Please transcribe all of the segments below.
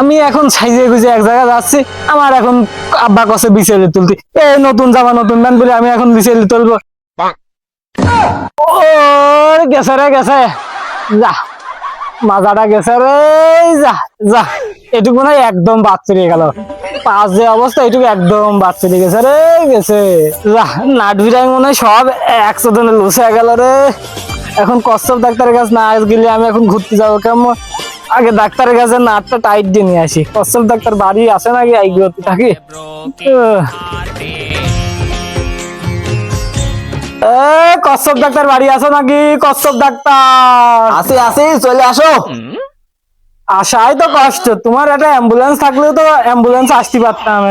আমি এখন সাইজে গুজে এক জায়গায় যাচ্ছি, আমার এখন আব্বা কষে বিছেলে তুলতি। এ, নতুন জামা, নতুন প্যান্ট বলে আমি এখন বিছেলে তুলবো। ও গেছে রে, গেছে। যা, মাজাটা গেছে রে, যা যা। এটুকু না একদম বাদ চলে গেল। পাঁচ যে অবস্থা, এটুকু একদম বাদ চলে গেছে রে, গেছে। যা, নাট ভিড়াই মনে সব একশো দিনে লুস গেল রে। এখন কচ্ছপ ডাক্তারের কাছে না গেলে আমি এখন ঘুরতে যাব কেমন? আগে ডাক্তারের কাছে নাটটা টাইট দিয়ে নিয়ে আসি। কচ্ছপ ডাক্তার বাড়ি আসে নাকি এইগুলোতে থাকি। কচ্ছপ ডাক্তার বাড়ি আছে নাকি কচ্ছপ ডাক্তার। আসি আসি চলে আসো। আসাই তো কষ্ট। তোমার একটা অ্যাম্বুলেন্স থাকলেও তো অ্যাম্বুলেন্স আসতে পারতাম।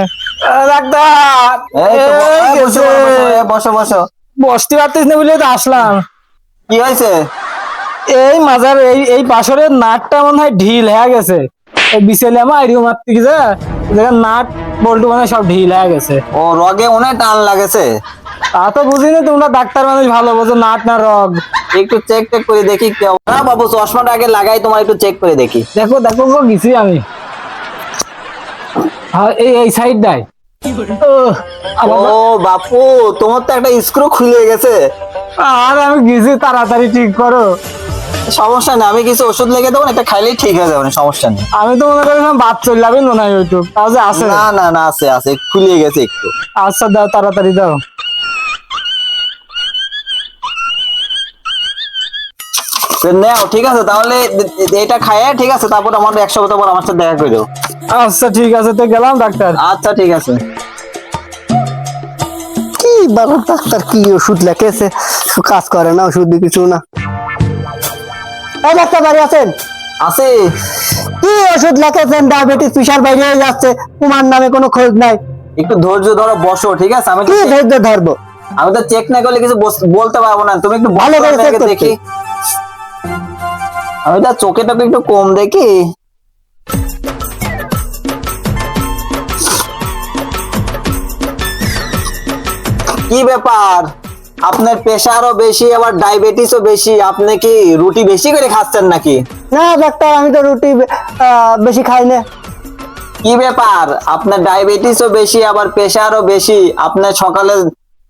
ডাক্তার। বসো বসো। বসতে পারতিস না বলে তো আসলাম। কি হয়েছে? এই মাজার এই এই পাশরের নাটটা মনে হয় ঢিল হয়ে গেছে। এই বিছেলে আমার আইডিও মারতে গেছে যেখানে নাট বল্টু মানে সব ঢিল হয়ে গেছে। ও রগে অনেক টান লাগেছে। তা তো বুঝিনি তোমরা ডাক্তার মানুষ ভালো বোঝো নাট না রগ। একটু চেক টেক করে দেখি। না বাবু চশমাটা আগে লাগাই তোমার একটু চেক করে দেখি। দেখো দেখো গো গেছি আমি। হ্যাঁ, এই এই সাইড দাই ও বাপু তোমার তো একটা স্ক্রু খুলে গেছে। আর আমি গেছি তাড়াতাড়ি ঠিক করো। সমস্যা নেই আমি কিছু ওষুধ লেগে দেবো এটা খাইলেই ঠিক হয়ে যাবে সমস্যা নেই। আমি তো মনে করেছিলাম বাদ চলে যাবে মনে হয় ওইটুক তাও যে আছে। না না না আছে আছে খুলে গেছে একটু। আচ্ছা দাও তাড়াতাড়ি দাও। নাও ঠিক আছে তাহলে এটা খাইয়ে ঠিক আছে তারপর আমার এক সপ্তাহ পর আমার সাথে দেখা করে দেবো। আচ্ছা ঠিক আছে তো গেলাম ডাক্তার। আচ্ছা ঠিক আছে। কি বাবা ডাক্তার কি ওষুধ লেখেছে? কাজ করে না ওষুধ কিছু না। এই ডাক্তার বাড়ি আছেন আছে? কি ওষুধ লেখেছেন ডায়াবেটিস প্রেশার বাইরে হয়ে যাচ্ছে। তোমার নামে কোনো খোঁজ নাই। একটু ধৈর্য ধরো বসো ঠিক আছে? আমি কি ধৈর্য ধরবো? আমি তো চেক না করলে কিছু বলতে পারব না। তুমি একটু ভালো করে করতে। দেখি। আমি তো চোখে টোকে একটু কম দেখি। কি ব্যাপার? আপনার প্রেশারও বেশি আবার ডায়াবেটিসও বেশি। আপনি কি রুটি বেশি করে খাচ্ছেন নাকি? না ডাক্তার আমি তো রুটি বেশি খাই না। কি ব্যাপার? আপনার ডায়াবেটিসও বেশি আবার প্রেশারও বেশি। আপনার সকালে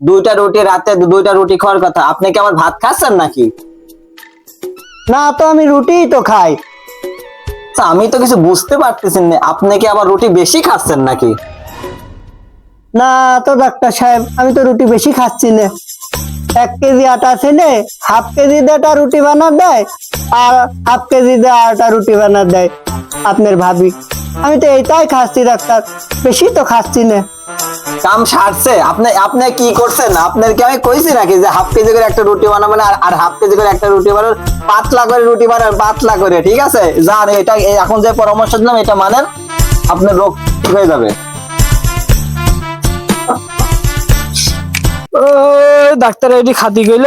দুইটা রুটি রাতে দুইটা রুটি খাওয়ার কথা। আপনি কি আবার ভাত খাচ্ছেন নাকি? না তো আমি রুটিই তো খাই। আমি তো কিছু বুঝতে পারতেছি না। আপনি কি আবার রুটি বেশি খাচ্ছেন নাকি? না তো ডাক্তার সাহেব আমি তো রুটি বেশি খাচ্ছি না। এক কেজি আটা ছেলে হাফ কেজি দিয়ে একটা রুটি বানা দেয়, আর হাফ কেজি দিয়ে আটা রুটি বানা দেয় আপনার ভাবি। আমি তো এইটাই খাচ্ছি, ডাক্তার। বেশি তো খাচ্ছি না। কাম সারছে। আপনি আপনি কি করছেন? আপনার কি আমি কইছি নাকি যে হাফ কেজি করে একটা রুটি বানাবেন আর আর হাফ কেজি করে একটা রুটি বানাবেন? পাতলা করে রুটি বানান, পাতলা করে, ঠিক আছে? যান এটা এখন যে পরামর্শ দিলাম, এটা মানেন আপনার রোগ ঠিক হয়ে যাবে। ও ডাক্তার এটি খাতি গেল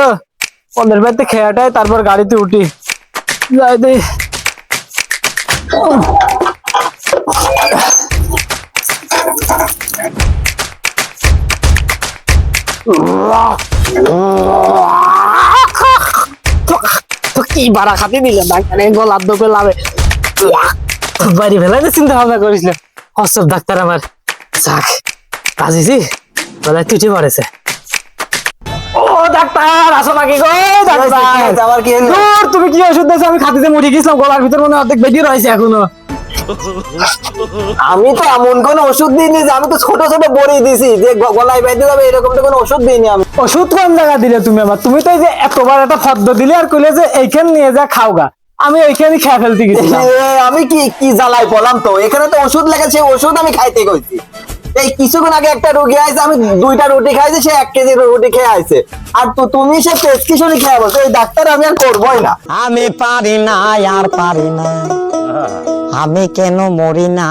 পনেরো বাড়িতে খেয়াটাই তারপর গাড়িতে উঠি। যাই দে। কি বাড়া খাতি দিলে? ডাক্তার গলার দোকে লাভে বাড়ি ফেলাই চিন্তা ভাবনা করেছিলাম অসব ডাক্তার আমার। যাক কাজিছি গলায় তুটি পড়েছে ডাক্তার আসো নাকি গো? ডাক্তার। আবার কি হলো? তুমি কি ওষুধ দিয়েছ? আমি খাতিতে গেছিলাম গলার ভিতর মনে অর্ধেক বেরিয়ে রয়েছে এখনও। আমি তো এমন কোন ওষুধ দিইনি যে আমি তো ছোট ছোট বড়ি দিছি যে গলায় বেঁধে যাবে এরকম তো কোনো ওষুধ দিইনি আমি। ওষুধ কোন জায়গা দিলে তুমি আমার তুমি তো এই যে এতবার একটা ফদ্দ দিলে আর কইলে যে এইখান নিয়ে যা খাওগা আমি এইখানে খেয়ে ফেলতে এ, আমি কি কি জ্বালাই বললাম তো? এখানে তো ওষুধ লেগেছে ওষুধ আমি খাইতে কইছি। এই কিছুক্ষণ আগে একটা রুগী আইছে আমি দুইটা রুটি খাইছি সে এক কেজি রুটি খেয়ে আইছে। আর তো তুমি সে প্রেসক্রিপশনই খেয়ে বলছো এই ডাক্তার আমি আর করবোই না। আমি পারি না আর পারি না। আমি কেন মরি না?